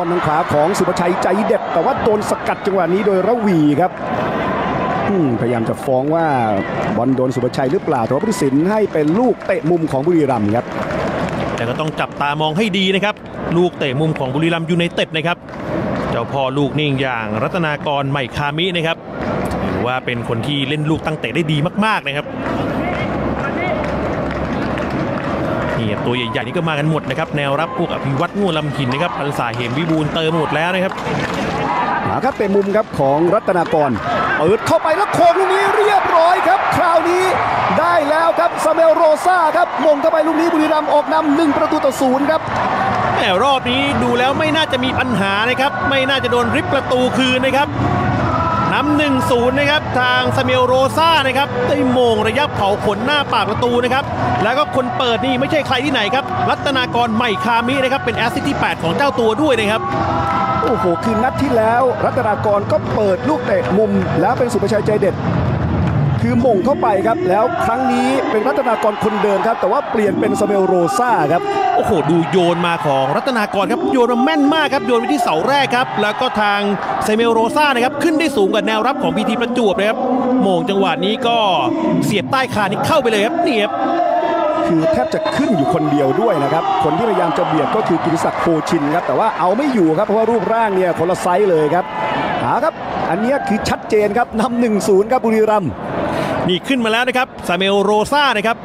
บอลทางขวาของสุภชัยใจเด็ด แต่ว่าโดนสกัดจังหวะนี้โดยระวีครับพยายามจะฟ้องว่าบอลโดนสุภชัยหรือเปล่าแต่ว่าผู้ตัดสินให้เป็นลูกเตะมุมของบุรีรัมย์ครับ แต่ก็ต้องจับตามองให้ดีนะครับ ลูกเตะมุมของบุรีรัมย์ยูไนเต็ดนะครับ เจ้าพ่อลูกนิ่งอย่างรัตนากรใหม่คามินะครับถือว่าเป็นคนที่เล่นลูกตั้งเตะได้ดีมาก ๆนะครับนี่ครับ ตัวใหญ่ๆนี่ก็มากันหมดนะครับแนวรับพวกอภิวัตง่วงลำหินนะครับพันษาเหมวิบูลย์เติมหมดแล้วนะครับหาครับเตะมุมครับของรัตนากรเปิดเข้าไปแล้วโค้งลูกนี้เรียบร้อยครับ คราวนี้ได้แล้วครับซาเมลโรซาครับมงเข้าไปลูกนี้บุรีรัมย์ออกนำหนึ่งประตูต่อศูนย์ครับแต่รอบนี้ดูแล้วไม่น่าจะมีปัญหานะครับ ไม่น่าจะโดนริบประตูคืนนะครับ นำหนึ่งศูนย์นะครับทางซาเมลโรซ่านะครับได้โมงระยะเผาขนหน้าปากประตูนะครับแล้วก็คนเปิดนี่ไม่ใช่ใครที่ไหนครับ รัตนากรใหม่คามินะครับเป็นแอสซิสต์ที่ 8 ของเจ้าตัวด้วยนะครับโอ้โหคือนัดที่แล้ว รัตนากรก็เปิดลูกเตะมุมแล้วเป็นสุประชัยใจเด็ด คือมงเข้าไปครับ แล้วครั้งนี้เป็นรัตนากรคนเดิมครับ แต่ว่าเปลี่ยนเป็นซาเมลโรซาครับ โอ้โห ดูโยนมาของรัตนากรครับ โยนมาแม่นมากครับ โยนไปที่เสาแรกครับ แล้วก็ทางเซเมลโรซ่านะครับ ขึ้นได้สูงกว่าแนวรับของพีทีประจวบนะครับโมงจังหวะนี้ก็เสียบใต้คานนี่เข้าไปเลยครับนี่ครับคือแทบจะขึ้นอยู่คนเดียวด้วยนะครับ คนที่พยายามจะเบียดก็คือกิติศักดิ์โพชินครับ แต่ว่าเอาไม่อยู่ครับ เพราะว่ารูปร่างเนี่ยคนละไซส์เลยครับหาครับ อันเนี้ยคือชัดเจนครับนำหนึ่งศูนย์ครับบุรีรัมย์ นี่ขึ้นมาแล้วนะครับซาเมลโรซ่านะครับ